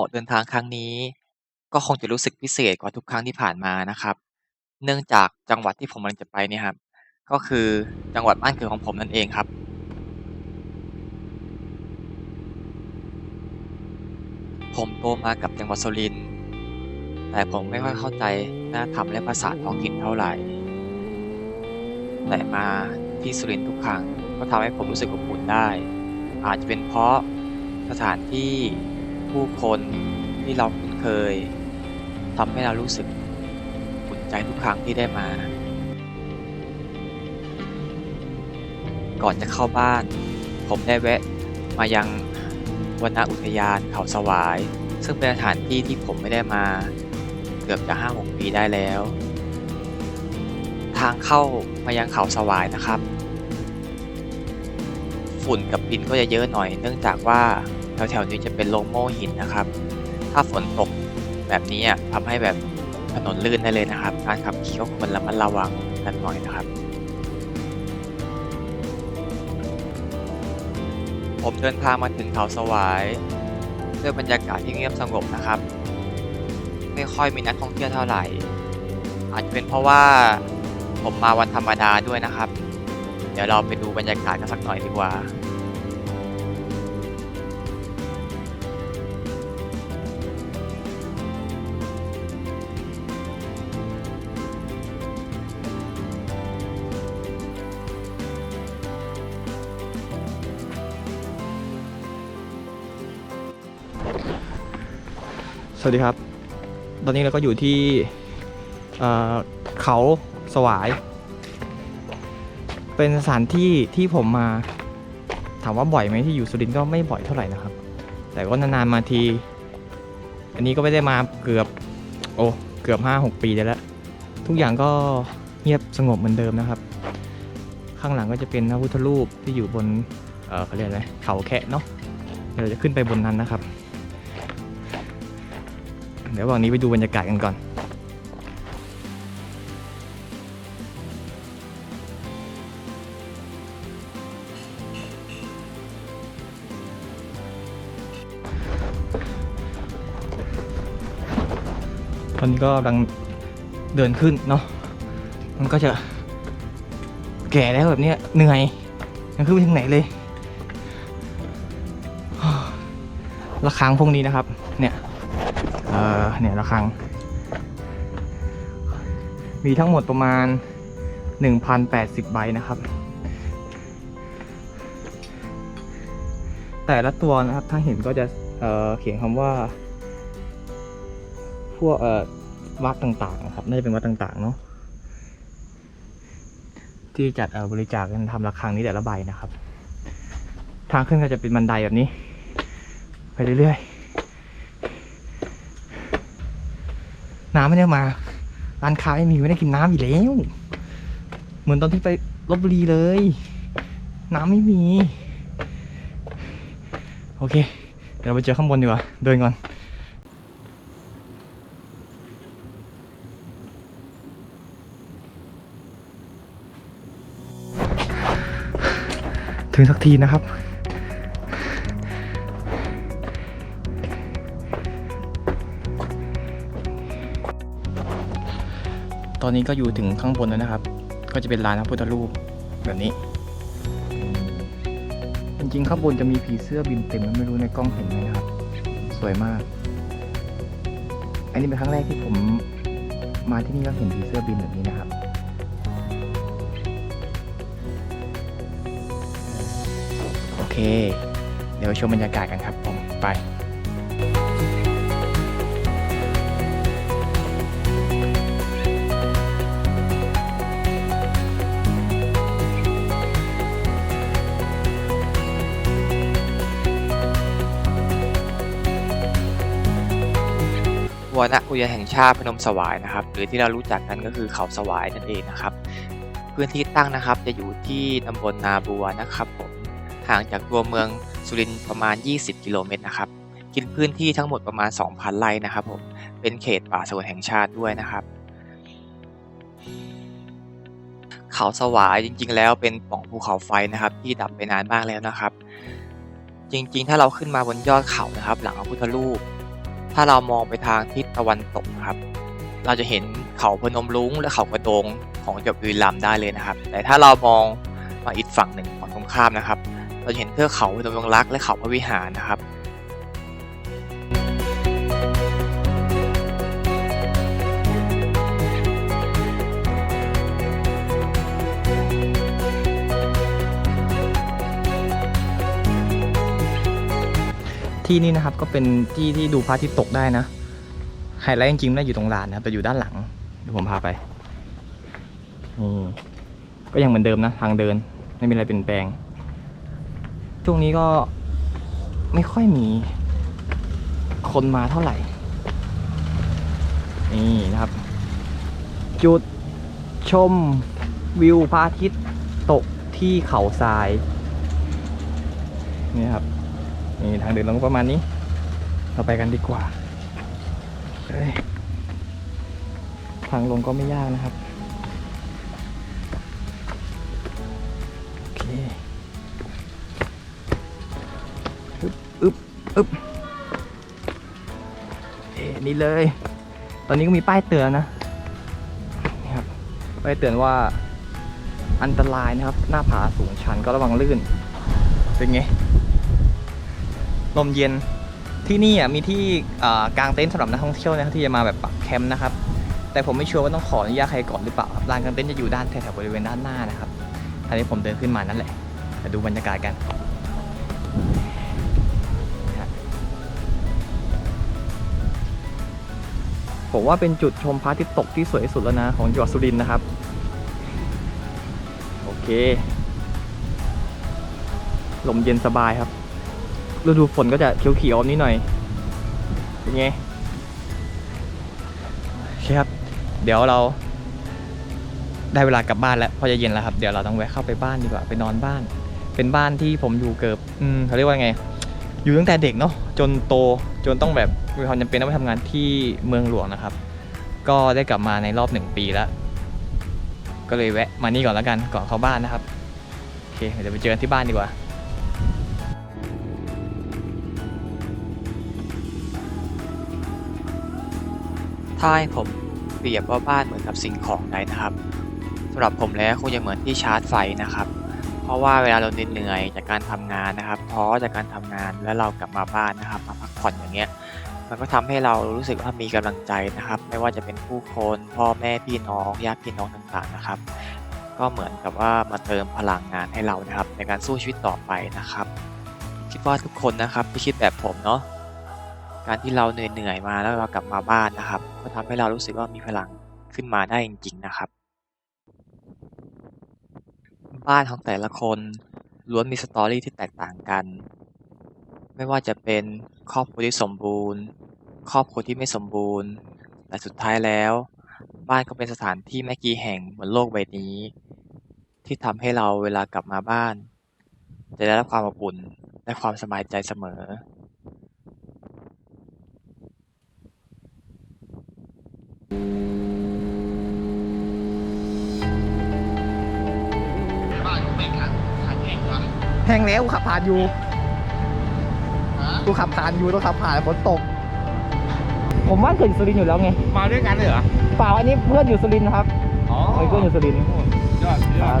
มออกเดินทางครั้งนี้ ก็คงจะรู้สึกพิเศษกว่าทุกครั้งที่ผ่านมานะครับ เนื่องจากจังหวัดที่ผมกำลังจะไปเนี่ยครับ ก็คือจังหวัดบ้านเกิดของผมนั่นเองครับ ผมโตมากับจังหวัดสุรินทร์แต่ผมไม่ค่อยเข้าใจวัฒนธรรมและภาษาท้องถิ่นเท่าไหร่ แต่มาที่สุรินทร์ทุกครั้งก็ทำให้ผมรู้สึกอบอุ่นได้ อาจจะเป็นเพราะสถานที่ ผู้คนที่เราคุ้นเคยทำให้เรารู้สึกอุ่นใจทุกครั้งที่ได้มา ก่อนจะเข้าบ้าน ผมได้แวะมายังวนอุทยานเขาสวาย ซึ่งเป็นสถานที่ที่ผมไม่ได้มาเกือบจะห้าหกปีได้แล้ว ทางเข้ามายังเขาสวายนะครับ ฝุ่นกับดินก็จะเยอะหน่อย เนื่องจากว่า แถวๆนี้จะเป็นโรงโม่หินนะครับ ถ้าฝนตกแบบนี้อะทำให้แบบถนนลื่นได้เลยนะครับ การขับขี่ก็ควรระมัดระวังกันหน่อยนะครับ ผมเดินทางมาถึงเขาสวายด้วยบรรยากาศที่เงียบสงบนะครับ ไม่ค่อยมีนักท่องเที่ยวเท่าไหร่ อาจจะเป็นเพราะว่าผมมาวันธรรมดาด้วยนะครับ เดี๋ยวเราไปดูบรรยากาศกันสักหน่อยดีกว่า สวัสดีครับ ตอนนี้เราก็อยู่ที่เเขาสวาย เป็นสถานที่ที่ผมมา ถามว่าบ่อยไหมที่อยู่สุรินทร์ก็ไม่บ่อยเท่าไหร่นะครับ แต่ก็นานๆมาที อันนี้ก็ไม่ได้มาเกือบ โอ้ เกือบห้าหกปีได้แล้ว ทุกอย่างก็เงียบสงบเหมือนเดิมนะครับ ข้างหลังก็จะเป็นพระพุทธรูปที่อยู่บน เออเขาเรียกอะไรเขาแคะเนาะ เดี๋ยวเราจะขึ้นไปบนนั้นนะครับ เดี๋ยววันนี้ไปดูบรรยากาศกันก่อน ตอนนี้ก็กำลังเดินขึ้นเนาะ มันก็จะแก่แล้วแบบนี้เหนื่อยยังขึ้นไปถึงไหนเลยระฆังพวกนี้นะครับ เนี่ยเอ่อเนี่ยระฆัง มีทั้งหมดประมาณ 1,080 ใบนะครับ แต่ละตัวนะครับถ้าเห็นก็จะเเขียนคำว่า พวกวัดต่างๆนะครับน่าจะเป็นวัดต่างๆเนาะที่จัดบริจาคกันทำระฆังนี้แต่ละใบนะครับ ทางขึ้นก็จะเป็นบันไดแบบนี้ ไปเรื่อยๆ น้ำไม่ได้มา ร้านค้าไม่มีไม่ได้กินน้ำอีกแล้ว เหมือนตอนที่ไปลบบุรีเลย น้ำไม่มี โอเค เดี๋ยวเราไปเจอข้างบนดีกว่า เดินก่อนถึงสักทีนะครับ ตอนนี้ก็อยู่ถึงข้างบนแล้วนะครับ ก็จะเป็นลานพระพุทธรูปแบบนี้ จริงๆข้างบนจะมีผีเสื้อบินเต็มไม่รู้ในกล้องเห็นไหมนะครับ สวยมาก อันนี้เป็นครั้งแรกที่ผมมาที่นี่แล้วเห็นผีเสื้อบินแบบนี้นะครับโอเค เดี๋ยวชมบรรยากาศกันครับผมไป วรรณอุทยานแห่งชาติพนมสวายนะครับ หรือที่เรารู้จักกันก็คือเขาสวายนั่นเองนะครับ พื้นที่ตั้งนะครับจะอยู่ที่ตำบลนาบัวนะครับผมห่างจากตัวเมืองสุรินทร์ประมาณ 20 กิโลเมตรนะครับ กินพื้นที่ทั้งหมดประมาณ 2,000 ไร่นะครับผมเป็นเขตป่าสงวนแห่งชาติด้วยนะครับ เขาสวายจริง ๆ แล้วเป็นปล่องภูเขาไฟนะครับ ที่ดับไปนานมากแล้วนะครับ จริงๆ ถ้าเราขึ้นมาบนยอดเขานะครับ หลังพระพุทธรูปถ้าเรามองไปทางทิศะวันตกครับ เราจะเห็นเขาพนมรุ้งและเขากระโดงของจังหวัดบุรีรัมย์ได้เลยนะครับ แต่ถ้าเรามองมาอีกฝั่งหนึ่งของตรงข้ามนะครับ เราจะเห็นเทือกเขาพนมดงรักและเขาพระวิหารนะครับที่นี่นะครับก็เป็นที่ที่ดูพระอาทิตย์ตกได้นะ ไฮไลท์จริงๆไม่ได้อยู่ตรงลานนะครับแต่อยู่ด้านหลังเดี๋ยวผมพาไปนี่ก็ยังเหมือนเดิมนะ ทางเดินไม่มีอะไรเปลี่ยนแปลงช่วงนี้ก็ไม่ค่อยมีคนมาเท่าไหร่ นี่นะครับ จุดชมวิวพระอาทิตย์ตกที่เขาทราย นี่ครับ นี่ทางเดินลงประมาณนี้ เราไปกันดีกว่า ทางลงก็ไม่ยากนะครับ โอเคอึบอึบอึบเอ๊นี่เลย ตอนนี้ก็มีป้ายเตือนนะ นี่ครับ ป้ายเตือนว่าอันตรายนะครับ หน้าผาสูงชันก็ระวังลื่น เป็นไง ลมเย็น ที่นี่อะมีที่อ่างเต็นท์สำหรับนักท่องเที่ยวนะครับที่จะมาแบบปักแคมป์นะครับ แต่ผมไม่ชัวร์ว่าต้องขออนุญาตใครก่อนหรือเปล่าครับลานกางเต็นท์จะอยู่ด้านแถวบริเวณด้านหน้านะครับอันนี้ผมเดินขึ้นมานั่นแหละมาดูบรรยากาศกันผมว่าเป็นจุดชมพระอาทิตย์ตกที่สวยที่สุดแล้วนะ ของจังหวัดสุรินทร์นะครับ โอเค ลมเย็นสบายครับ ฤดูฝนก็จะเขียวๆนิดหน่อยเป็นไงโอเคครับ เดี๋ยวเรา ได้เวลากลับบ้านแล้วพอจะเย็นแล้วครับ เดี๋ยวเราต้องแวะเข้าไปบ้านดีกว่าไปนอนบ้าน เป็นบ้านที่ผมอยู่เกือบอืมเขาเรียกว่าไง อยู่ตั้งแต่เด็กเนาะจนโตจนต้องแบบมีความจำเป็นต้องไปทำงานที่เมืองหลวงนะครับ ก็ได้กลับมาในรอบหนึ่งปีแล้ว ก็เลยแวะมานี่ก่อนแล้วกันก่อนเข้าบ้านนะครับโอเคเดี๋ยวไปเจอกันที่บ้านดีกว่า ถ้าให้ผมเปรียบว่าบ้านเหมือนกับสิ่งของใดนะครับสำหรับผมแล้วคงจะเหมือนที่ชาร์จไฟนะครับ เพราะว่าเวลาเราเหนื่อยจากการทำงานนะครับท้อจากการทำงานแล้วเรากลับมาบ้านนะครับมาพักผ่อนอย่างเงี้ยมันก็ทำให้เรารู้สึกว่ามีกำลังใจนะครับ ไม่ว่าจะเป็นผู้คนพ่อแม่พี่น้องญาติพี่น้องต่างๆนะครับ ก็เหมือนกับว่ามาเติมพลังงานให้เรานะครับ ในการสู้ชีวิตต่อไปนะครับ คิดว่าทุกคนนะครับที่คิดแบบผมเนาะ การที่เราเหนื่อยๆมาแล้วเรากลับมาบ้านนะครับ ก็ทำให้เรารู้สึกว่ามีพลังขึ้นมาได้จริง ๆนะครับ บ้านของแต่ละคนล้วนมีสตอรี่ที่แตกต่างกัน ไม่ว่าจะเป็นครอบครัวที่สมบูรณ์ ครอบครัวที่ไม่สมบูรณ์ แต่สุดท้ายแล้ว บ้านก็เป็นสถานที่ไม่กี่แห่งบนโลกใบนี้ ที่ทำให้เราเวลากลับมาบ้าน จะได้รับความอบอุ่นและความสบายใจเสมอ ห้งแล้วกูขับผ่านอยู่ฮะกูขับผ่านอยู่ต้องขับผ่านฝนตก ผมว่าเกิดสุรินทร์อยู่แล้วไงมาด้วยกันเลยเหรอเปล่าอันนี้เพื่อนอยู่สุรินทร์นะครับอ๋อเพื่อนอยู่สุรินทร์ยอดยคอรัดบ